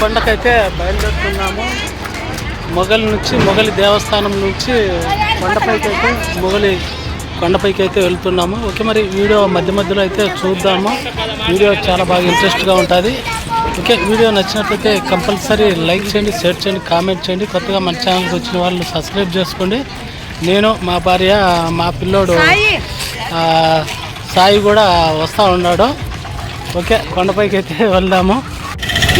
కొండకైతే బయలుదేరుతున్నాము. మొగలి నుంచి మొగలి దేవస్థానం నుంచి కొండపైకి అయితే మొగలి కొండపైకి అయితే వెళ్తున్నాము. ఓకే మరి వీడియో మధ్య మధ్యలో అయితే చూద్దాము. వీడియో చాలా బాగా ఇంట్రెస్ట్గా ఉంటుంది. ఓకే వీడియో నచ్చినట్లయితే కంపల్సరీ లైక్ చేయండి షేర్ చేయండి కామెంట్ చేయండి. కొత్తగా మన ఛానల్కి వచ్చిన వాళ్ళు సబ్స్క్రైబ్ చేసుకోండి. నేను మా భార్య మా పిల్లోడు సాయి. కూడా వస్తూ ఉన్నాడు. ఓకే కొండపైకి అయితే వెళ్దాము.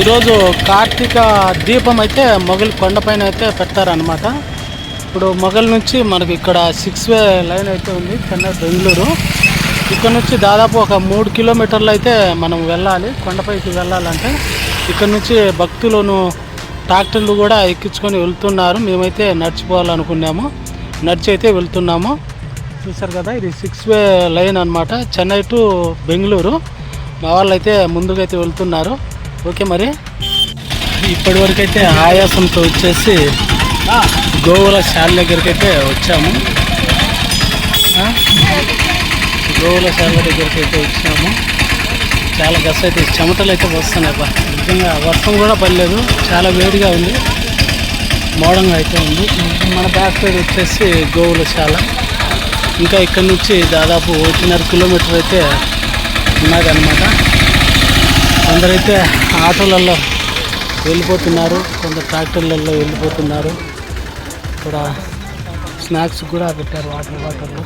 ఈరోజు కార్తీక దీపం అయితే మొగలి కొండపైన అయితే పెడతారనమాట ఇప్పుడు మొగల్ నుంచి మనకి ఇక్కడ సిక్స్ వే లైన్ అయితే ఉంది చెన్నై బెంగళూరు. ఇక్కడ నుంచి దాదాపు ఒక మూడు కిలోమీటర్లు అయితే మనం వెళ్ళాలి కొండపైకి వెళ్ళాలంటే. ఇక్కడ నుంచి భక్తులను ట్రాక్టర్లు కూడా ఎక్కించుకొని వెళ్తున్నారు. మేమైతే నడిచిపోవాలనుకున్నాము నడిచి అయితే వెళ్తున్నాము. చూసారు కదా ఇది సిక్స్ వే లైన్ అన్నమాట చెన్నై టు బెంగళూరు. మా వాళ్ళు అయితే ముందుగా అయితే వెళ్తున్నారు. ఓకే మరి. ఇప్పటి వరకు అయితే ఆయాసంతో వచ్చేసి గోవుల శాల దగ్గరికి అయితే వచ్చాము గోవుల శాల దగ్గరికి అయితే వచ్చాము. చాలా గస్ అయితే చెమటలు అయితే వస్తున్నాయి బా నిజంగా వర్షం కూడా పడలేదు. చాలా వేడిగా ఉంది. మోడంగా అయితే ఉంది. మన బ్యాక్ సైడ్ వచ్చేసి గోవుల శాల. ఇంకా ఇక్కడ నుంచి దాదాపు ఒకటిన్నర కిలోమీటర్ అయితే ఉన్నదన్నమాట. కొందరైతే ఆటోలలో వెళ్ళిపోతున్నారు కొందరు ట్రాక్టర్లలో వెళ్ళిపోతున్నారు. ఇక్కడ స్నాక్స్ కూడా పెట్టారు వాటర్ వాటర్లు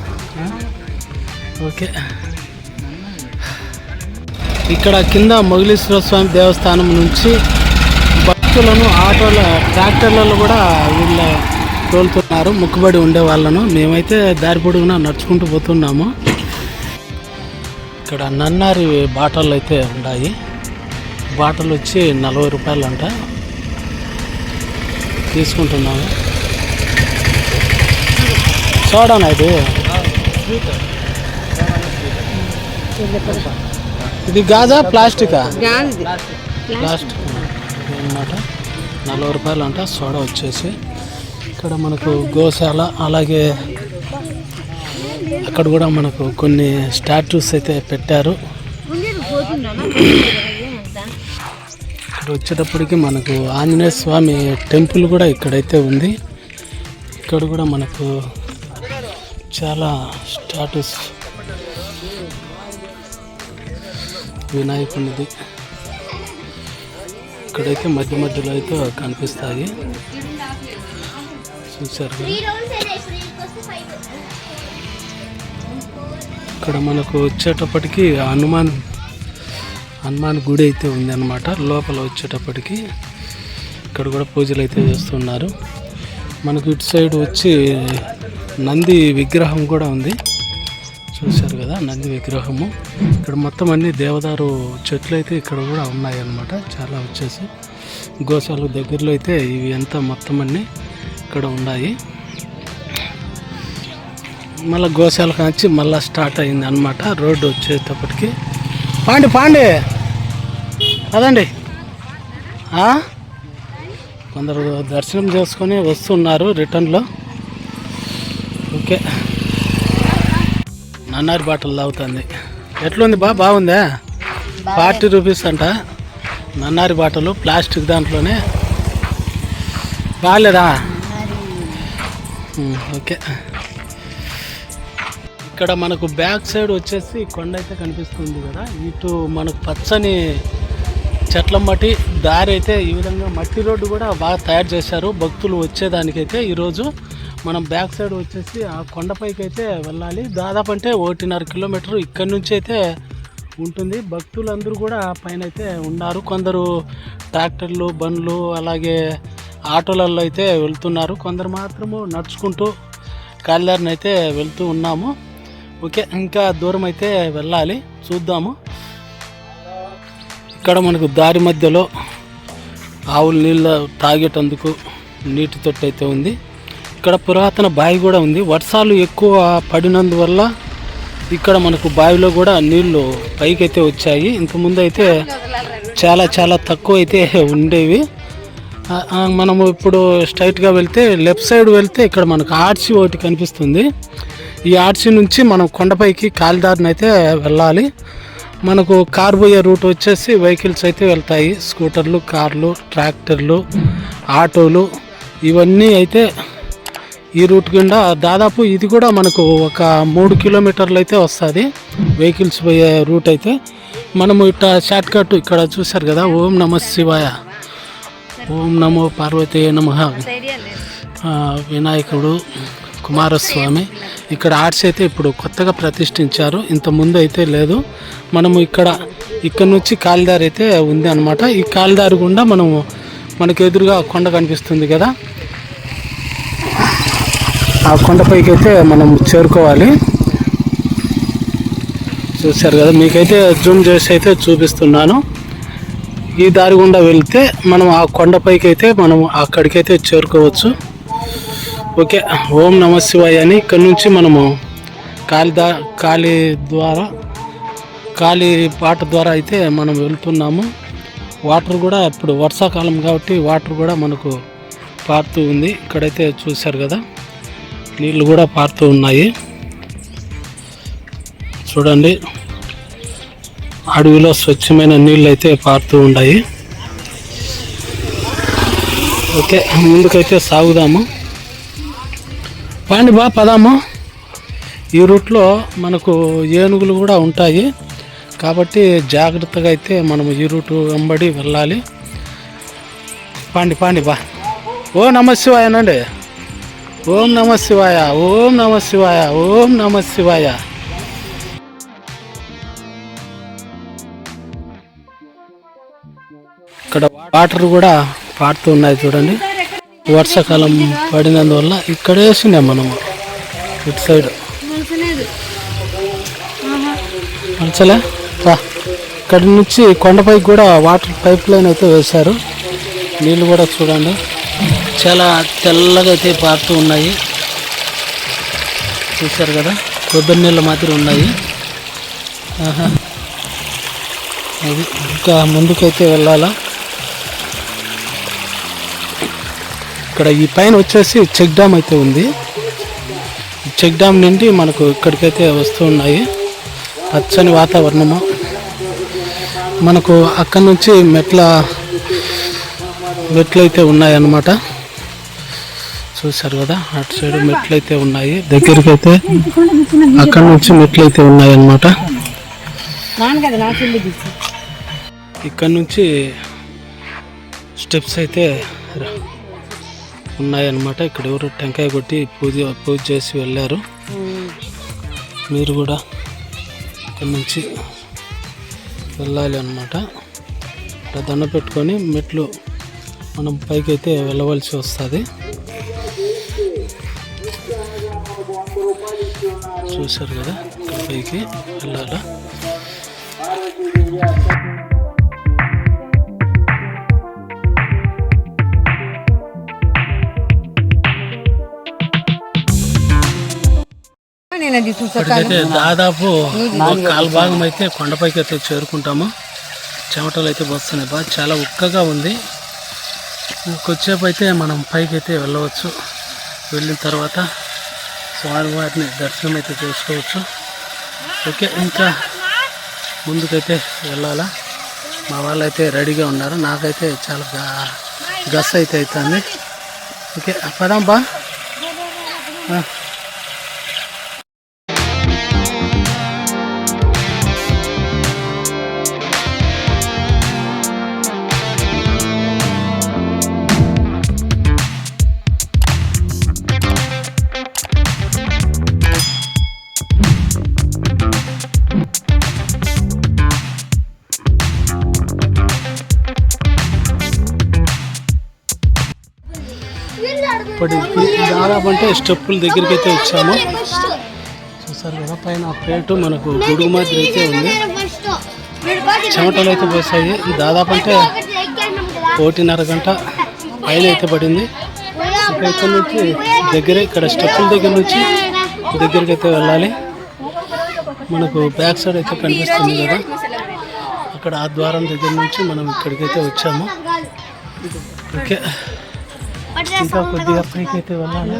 ఓకే. ఇక్కడ కింద మొగిలీశ్వర స్వామి దేవస్థానం నుంచి భక్తులను ఆటోల ట్రాక్టర్లలో కూడా వీళ్ళ తోలుతున్నారు ముక్కుబడి ఉండే వాళ్ళను. మేమైతే దారి పొడుగునా నడుచుకుంటూ పోతున్నాము. ఇక్కడ నన్నారి బాటలు అయితే ఉన్నాయి. బాటలు వచ్చి నలభై రూపాయలు అంట తీసుకుంటున్నాము చూడనా ఇది? ఇది గాజా ప్లాస్టికా? ప్లాస్టిక్. అనమాట నలభై రూపాయలు అంట సోడా వచ్చేసి. ఇక్కడ మనకు గోశాల అలాగే అక్కడ కూడా మనకు కొన్ని స్టాట్యూస్ అయితే పెట్టారు. ఇక్కడ వచ్చేటప్పటికి మనకు ఆంజనేయ స్వామి టెంపుల్ కూడా ఇక్కడైతే ఉంది. ఇక్కడ కూడా మనకు చాలా స్టాటస్ వినాయకునిది. ఇక్కడైతే మధ్య మధ్యలో అయితే కనిపిస్తాయి. చూసారు ఇక్కడ మనకు వచ్చేటప్పటికి హనుమాన్ హనుమాన్ గుడి అయితే ఉందన్నమాట. లోపల వచ్చేటప్పటికి ఇక్కడ కూడా పూజలు అయితే చేస్తున్నారు. మనకు ఇటు సైడ్ వచ్చి నంది విగ్రహం కూడా ఉంది. చూశారు కదా నంది విగ్రహము. ఇక్కడ మొత్తం అన్ని దేవదారు చెట్లు అయితే ఇక్కడ కూడా ఉన్నాయి అన్నమాట చాలా వచ్చేసి గోశాల దగ్గరలో అయితే ఇవి అంతా మొత్తం అన్ని ఇక్కడ ఉన్నాయి. మళ్ళీ గోశాల కాంచి మళ్ళీ స్టార్ట్ అయింది అనమాట రోడ్డు వచ్చేటప్పటికి పాండి పాండి. అదండి? కొందరు దర్శనం చేసుకొని వస్తున్నారు రిటర్న్లో. ఓకే. నన్నారి బాటలు తాగుతుంది. ఎట్లుంది బా? బాగుందా? ఫార్టీ రూపీస్ అంట. నన్నారి బాటలు ప్లాస్టిక్ దాంట్లోనే. బాగాలేదా? ఓకే. ఇక్కడ మనకు బ్యాక్ సైడ్ వచ్చేసి కొండ అయితే కనిపిస్తుంది కదా. ఇటు మనకు పచ్చని చెట్ల మట్టి దారి అయితే ఈ విధంగా మట్టి రోడ్డు కూడా బాగా తయారు చేశారు. భక్తులు వచ్చేదానికైతే ఈరోజు మనం బ్యాక్ సైడ్ వచ్చేసి ఆ కొండపైకి అయితే వెళ్ళాలి. దాదాపు అంటే ఒకటిన్నర కిలోమీటర్ ఇక్కడ నుంచి అయితే ఉంటుంది. భక్తులందరూ కూడా పైన అయితే ఉన్నారు. కొందరు ట్రాక్టర్లు బండ్లు అలాగే ఆటోలలో అయితే వెళ్తున్నారు. కొందరు మాత్రము నడుచుకుంటూ కాలిదారిని అయితే వెళ్తూ ఉన్నాము. ఓకే ఇంకా దూరం అయితే వెళ్ళాలి. చూద్దాము. ఇక్కడ మనకు దారి మధ్యలో ఆవులు నీళ్ళు తాగేటందుకు నీటి తొట్టి అయితే ఉంది. ఇక్కడ పురాతన బావి కూడా ఉంది. వర్షాలు ఎక్కువ పడినందువల్ల ఇక్కడ మనకు బావిలో కూడా నీళ్ళు పైకి అయితే వచ్చాయి. ఇంతకుముందు అయితే చాలా చాలా తక్కువ అయితే ఉండేవి మనము ఇప్పుడు స్ట్రైట్గా వెళ్తే లెఫ్ట్ సైడ్ వెళ్తే ఇక్కడ మనకు ఆర్చి ఒకటి కనిపిస్తుంది. ఈ ఆర్చి నుంచి మనం కొండపైకి కాలిదారిని అయితే వెళ్ళాలి. మనకు కార్ పోయే రూట్ వచ్చేసి వెహికల్స్ అయితే వెళ్తాయి. స్కూటర్లు కార్లు ట్రాక్టర్లు ఆటోలు ఇవన్నీ అయితే ఈ రూట్ గుండా దాదాపు ఇది కూడా మనకు ఒక మూడు కిలోమీటర్లు అయితే వస్తుంది. వెహికల్స్ పోయే రూట్ అయితే మనము ఇట్లా షార్ట్ కట్ ఇక్కడ చూసారు కదా ఓం నమ శివాయ. ఓం నమో పార్వతీ నమ. వినాయకుడు. కుమారస్వామి. ఇక్కడ ఆర్ట్స్ అయితే ఇప్పుడు కొత్తగా ప్రతిష్ఠించారు. ఇంత ముందు అయితే లేదు. మనము ఇక్కడ ఇక్కడ నుంచి కాలిదారి అయితే ఉంది అనమాట ఈ కాలిదారి గుండా మనము మనకు ఎదురుగా కొండ కనిపిస్తుంది కదా. ఆ కొండపైకి అయితే మనం చేరుకోవాలి. చూశారు కదా మీకైతే జూమ్ చేసి అయితే చూపిస్తున్నాను. ఈ దారి గుండా వెళ్తే మనం ఆ కొండపైకి అయితే మనం అక్కడికైతే చేరుకోవచ్చు. ఓకే ఓం నమ శివాయ అని ఇక్కడ నుంచి మనము కాలిదా కాళీ ద్వారా కాళీ పాట ద్వారా అయితే మనం వెళ్తున్నాము. వాటర్ కూడా ఇప్పుడు వర్షాకాలం కాబట్టి వాటర్ కూడా మనకు పారుతూ ఉంది. ఇక్కడైతే చూశారు కదా నీళ్ళు కూడా పారుతూ ఉన్నాయి. చూడండి అడవిలో స్వచ్ఛమైన నీళ్ళు అయితే పారుతూ ఉన్నాయి. ఓకే ముందుకైతే సాగుదాము. పాండి బా పదాము? ఈ రూట్లో మనకు ఏనుగులు కూడా ఉంటాయి. కాబట్టి జాగ్రత్తగా అయితే మనం ఈ రూటు వెంబడి వెళ్ళాలి. పాండి పాండి బా. ఓ నమశివాయనండి ఓం నమ శివాయ ఓం నమ శివాయ ఓం నమ శివాయ. ఇక్కడ వాటర్ కూడా పాడుతూ ఉన్నాయి చూడండి. వర్షాకాలం పడినందువల్ల ఇక్కడ వేసినాం మనము ఇటు సైడ్. మలచలే? రా. ఇక్కడ నుంచి కొండపైకి కూడా వాటర్ పైప్ లైన్ అయితే వేశారు. నీళ్ళు కూడా చూడండి. చాలా తెల్లగా అయితే పారుతూ ఉన్నాయి. చూశారు కదా? కొబ్బరి నీళ్ళ మాదిరి ఉన్నాయి. అది ఇంకా ముందుకైతే వెళ్ళాలా? ఇక్కడ ఈ పైన వచ్చేసి చెక్ డ్యామ్ అయితే ఉంది. చెక్ డ్యామ్ నుండి మనకు ఇక్కడికైతే వస్తూ ఉన్నాయి. పచ్చని వాతావరణము. మనకు అక్కడ నుంచి మెట్ల మెట్లు అయితే ఉన్నాయన్నమాట. చూశారు కదా అటు సైడ్ మెట్లు అయితే ఉన్నాయి. దగ్గరికి అయితే అక్కడ నుంచి మెట్లు అయితే ఉన్నాయి అన్నమాట ఇక్కడ నుంచి స్టెప్స్ అయితే ఉన్నాయన్నమాట. ఇక్కడ ఎవరు టెంకాయ కొట్టి పూజ పూజ చేసి వెళ్ళారు. మీరు కూడా ఇక్కడ నుంచి వెళ్ళాలి అనమాట ఇక్కడ దండ పెట్టుకొని మెట్లు మనం పైకి అయితే వెళ్ళవలసి వస్తుంది. చూశారు కదా ఇక్కడ పైకి వెళ్ళాలా? ఇప్పటికైతే దాదాపు కాలు భాగం అయితే కొండపైకి అయితే చేరుకుంటాము. చెమటలు అయితే వస్తున్నాయి. బాగా చాలా ఉక్కగా ఉంది. ఇంకొచ్చేపు అయితే మనం పైకి అయితే వెళ్ళవచ్చు. వెళ్ళిన తర్వాత స్వామివారిని దర్శనం అయితే చేసుకోవచ్చు. ఓకే ఇంకా ముందుకైతే వెళ్ళాలా? మా వాళ్ళు అయితే రెడీగా ఉన్నారు. నాకైతే చాలా గస్ అయితే అవుతుంది. ఓకే పదాం బా. ఇప్పటికి దాదాపు అంటే స్టెప్పుల దగ్గరికి అయితే వచ్చాము. చూసారు కదా పైన ప్లేటు మనకు గొడుగు మాదిరి అయితే ఉంది. చెమటలు అయితే పోసాయి దాదాపు అంటే ఒకటిన్నర గంట పైన అయితే పడింది. ఇంకా ఇక్కడ నుంచి దగ్గరే ఇక్కడ స్టెప్పుల దగ్గర నుంచి దగ్గరికి అయితే వెళ్ళాలి. మనకు బ్యాక్ సైడ్ అయితే కనిపిస్తుంది కదా. అక్కడ ఆ ద్వారం దగ్గర నుంచి మనం ఇక్కడికైతే వచ్చాము. ఓకే. ఇంకా కొద్దిగా పైకి అయితే వెళ్ళాలి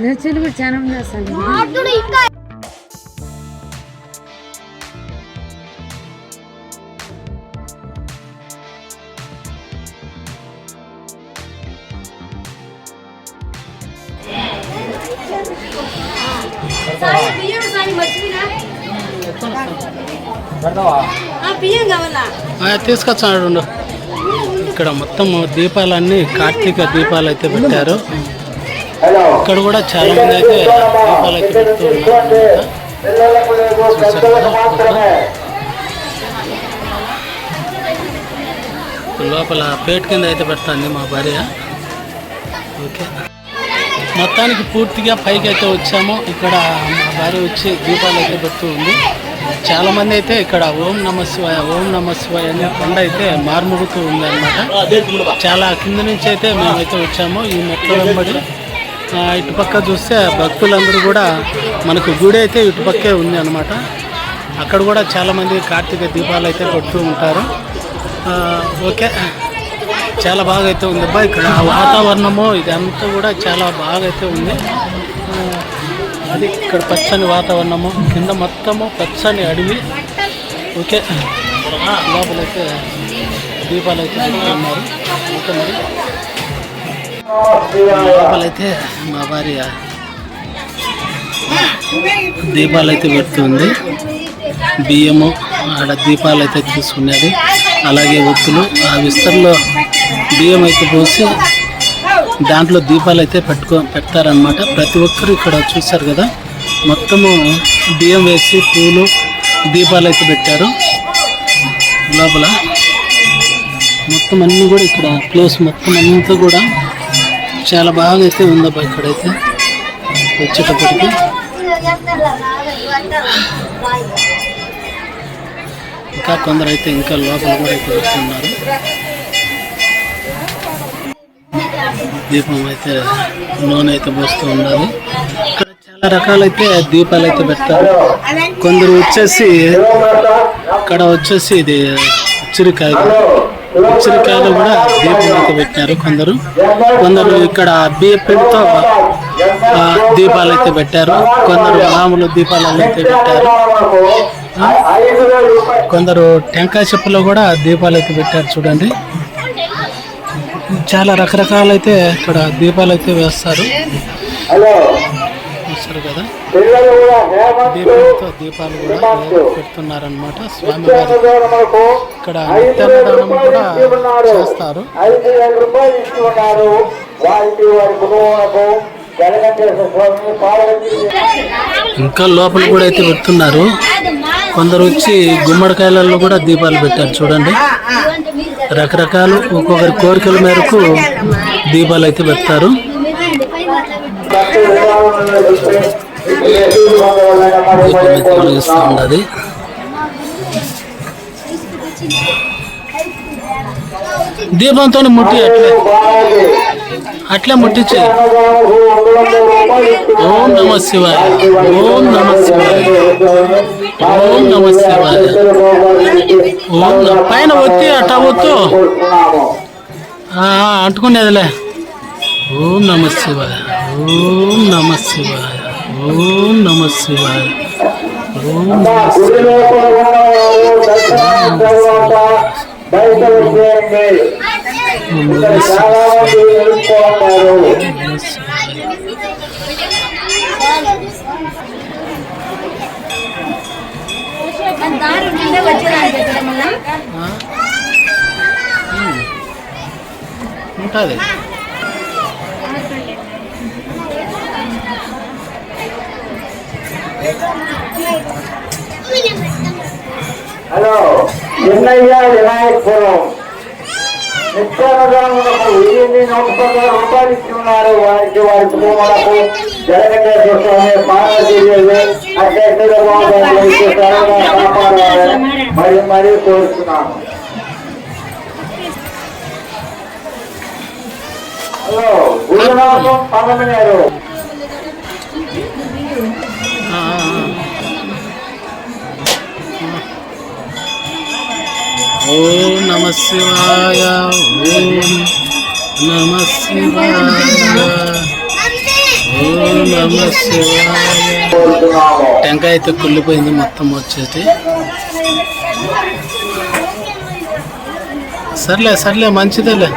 నేర్చుకుని కూడా చాలా ఉంది అసలు తీసుకొచ్చాడు ఇక్కడ మొత్తం దీపాలన్నీ కార్తీక దీపాలు అయితే పెట్టారు. ఇక్కడ కూడా చాలా మంది అయితే దీపాలు అయితే పెడుతూ ఉన్నారు. లోపల పేట కింద అయితే పెడుతుంది మా భార్య. ఓకే. మొత్తానికి పూర్తిగా పైకి అయితే వచ్చాము. ఇక్కడ మా భార్య వచ్చి దీపాలు అయితే పెడుతూ ఉంది. చాలా మంది అయితే ఇక్కడ ఓం నమస్వాయ ఓం నమస్వాయ అనే కొండ అయితే మార్ముగుతూ ఉంది అనమాట చాలా కింద నుంచి అయితే మేమైతే వచ్చాము ఈ మెట్ల వెంబడి. ఇటుపక్క చూస్తే భక్తులందరూ కూడా మనకు గుడి అయితే ఇటుపక్కే ఉంది అనమాట అక్కడ కూడా చాలా మంది కార్తీక దీపాలు అయితే కొడుతూ ఉంటారు. ఓకే. చాలా బాగా అయితే ఉంది అబ్బా ఇక్కడ వాతావరణము ఇదంతా కూడా చాలా బాగా అయితే ఉంది. అది ఇక్కడ పచ్చని వాతావరణము. కింద మొత్తము పచ్చని అడవి. ఓకే. లోపలైతే దీపాలు అయితే ఓకే మరి. లోపలైతే మా భార్య దీపాలు అయితే పెడుతుంది. బియ్యము ఆడ దీపాలు అయితే తీసుకున్నది అలాగే ఒత్తులు. ఆ విస్తరలో బియ్యం అయితే పోసి దాంట్లో దీపాలు అయితే పెట్టుకో పెడతారనమాట ప్రతి ఒక్కరు ఇక్కడ చూస్తారు కదా. మొత్తము బియ్యం వేసి పూలు దీపాలు అయితే పెట్టారు. లోపల మొత్తం అన్నీ కూడా ఇక్కడ ప్లేస్ మొత్తం అంతా కూడా చాలా బాగా అయితే ఉందబ్బా ఇక్కడైతే. వచ్చేటప్పటికి. ఇంకా కొందరు అయితే ఇంకా లోపల కూడా అయితే వస్తున్నారు. దీపం అయితే నూనె అయితే పోస్తూ ఉండాలి. ఇక్కడ చాలా రకాలైతే దీపాలు అయితే పెడతారు. కొందరు వచ్చేసి ఇక్కడ వచ్చేసి ఇది ఉచ్చిరికాయ ఉచ్చిరికాయలు కూడా దీపం అయితే పెట్టారు కొందరు. కొందరు ఇక్కడ బియ్య ఆ, దీపాలు అయితే పెట్టారు. కొందరు మామూలు దీపాలు అయితే పెట్టారు. కొందరు టెంకాయ చెప్పులో కూడా దీపాలు అయితే పెట్టారు చూడండి. చాలా రకరకాలైతే ఇక్కడ దీపాలు అయితే వేస్తారు. చూస్తారు కదా. దీపంతో దీపాలు కూడా పెడుతున్నారనమాట స్వామివారి ఇక్కడ నిత్యాన్నదానం కూడా చేస్తారు. వారికి వారి కుటుంబాలకు స్వామి ఇంకా లోపల కూడా అయితే పెడుతున్నారు కొందరు వచ్చి గుమ్మడికాయలలో కూడా దీపాలు పెట్టారు. చూడండి. రకరకాలు ఒక్కొక్కరి కోరికల మేరకు దీపాలు అయితే పెడతారు. దీపం ఉన్నది దీపంతో ముట్టి అట్లే. అట్లే ముట్టించి ఓం నమ శివాయ. ఓం నమ శివాయ. ఓం నమ శివాయ. ఓం పైన ఒత్తి అట్ట ఒత్తు. అంటుకునేదిలే. ఓం నమ శివాయ. ఓం నమ శివాయ. ఓం నమ శివాయ. ఓం నమ గుడి లోపల ఉంటుంది. హలో చిన్నయ్య వినాయకపురం. నిత్యానదానములకు వెయ్యి నూట రూపాయలు ఇచ్చి వారికి వారి కుటుంబాలకు జగన్కేశ్వర స్వామి పార్వతీదేవి అధ్యక్షుల కాపాడాలని మరి మరీ కోరుతున్నాను. హలో గురునాథం పదమనేరు ఓం నమ శివాయ ఓం నమ శివాయ. ఓం నమ శివాయ టెంకాయ అయితే కుళ్ళిపోయింది మొత్తం వచ్చేసి. సర్లే సర్లే మంచిదేలే.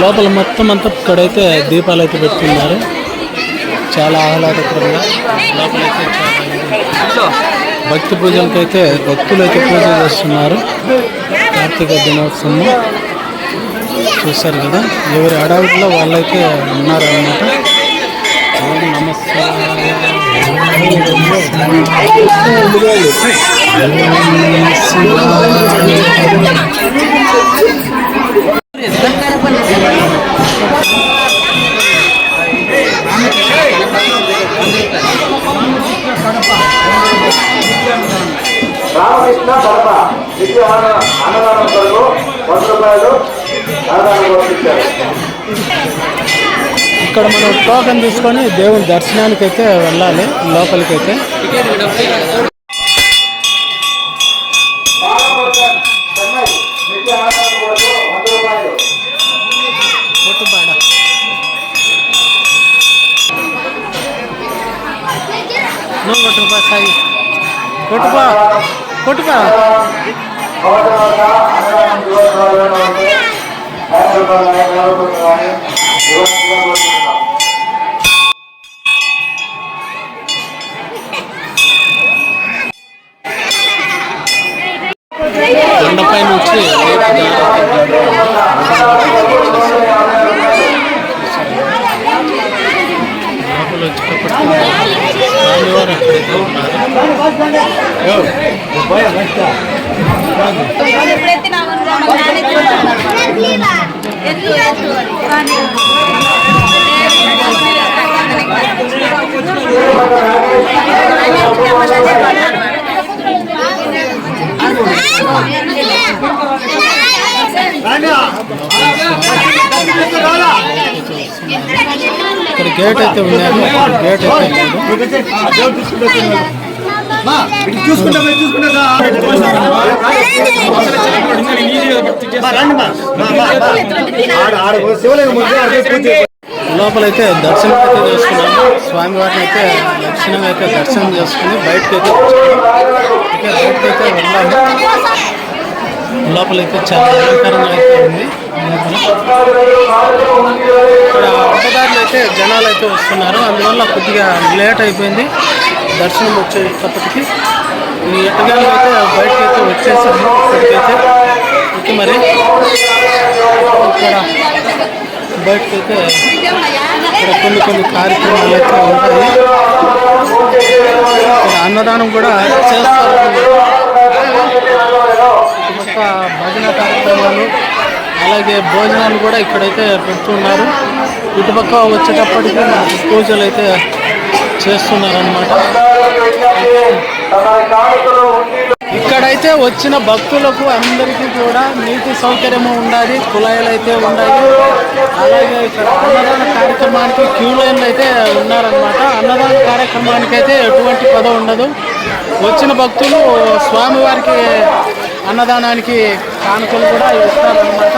లోపల మొత్తం అంతా ఇక్కడైతే దీపాలు అయితే పెట్టుకున్నారు. చాలా ఆహ్లాదకరంగా లోపలైతే భక్తి పూజలకైతే భక్తులు అయితే పూజ చేస్తున్నారు. కార్తీక దినోత్సవం చూశారు కదా? ఎవరి అడవిలో వాళ్ళైతే ఉన్నారనమాట నమస్కారం రామకృష్ణ కడప నిత్య అన్నదానం కొరకు వంద రూపాయలు అన్నదానం పంపించారు. ఇక్కడ మనం టోకెన్ తీసుకొని దేవుని దర్శనానికి అయితే వెళ్ళాలి లోపలికైతే. చెన్నై నిత్య కొట్టుబా కొట్టుబా ఇక్కడ గేట్ అయితే ఉన్నారు గేట్ అయితే లేదు లోపలైతే దర్శనం అయితే చేసుకున్నాము. స్వామివారిని అయితే దర్శనం అయితే దర్శనం చేసుకుని బయటకు అయితే ఇక బయటకు అయితే వెళ్ళాము. లోపలైతే చాలా అలంకరంగా అయితే ఉంది. ఇక్కడ అడ్డదారులు అయితే జనాలు అయితే వస్తున్నారు. అందువల్ల కొద్దిగా లేట్ అయిపోయింది. దర్శనం వచ్చేటప్పటికి ఈ ఎట్టగాలు అయితే బయటకు అయితే వచ్చేసాము ఇప్పటికైతే ఓకే మరి. ఇక్కడ బయటకైతే ఇక్కడ కొన్ని కొన్ని కార్యక్రమాలు అయితే ఉంటాయి. ఇక్కడ అన్నదానం కూడా చేస్తారు. ఒక భజన కార్యక్రమాలు అలాగే భోజనాలు కూడా ఇక్కడైతే పెడుతున్నారు. ఇటుపక్క వచ్చేటప్పటికి పూజలు అయితే చేస్తున్నారనమాట ఇక్కడైతే వచ్చిన భక్తులకు అందరికీ కూడా నీటి సౌకర్యము ఉండాలి కుళాయిలు అయితే ఉండాలి. అలాగే ఇక్కడ అన్నదాన కార్యక్రమానికి క్యూ లైన్లు అయితే ఉన్నారనమాట అన్నదాన కార్యక్రమానికి అయితే ఎటువంటి పద ఉండదు. వచ్చిన భక్తులు స్వామివారికి అన్నదానానికి కానుకలు కూడా ఇస్తారనమాట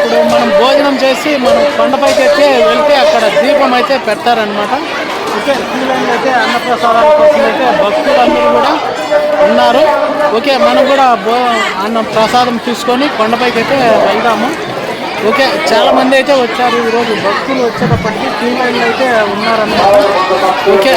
ఇప్పుడు మనం భోజనం చేసి మనం కొండపైకి అయితే వెళ్తే అక్కడ దీపం అయితే పెడతారనమాట ఓకే క్యూ లైన్ అయితే అన్నప్రసాదాల కోసం అయితే భక్తులందరూ కూడా ఉన్నారు. ఓకే మనం కూడా భో అన్న ప్రసాదం తీసుకొని కొండపైకి అయితే వెళ్దాము. ఓకే చాలా మంది అయితే వచ్చారు ఈరోజు. భక్తులు వచ్చేటప్పటికి క్యూ లైన్లు అయితే ఉన్నారన్నమాట. ఓకే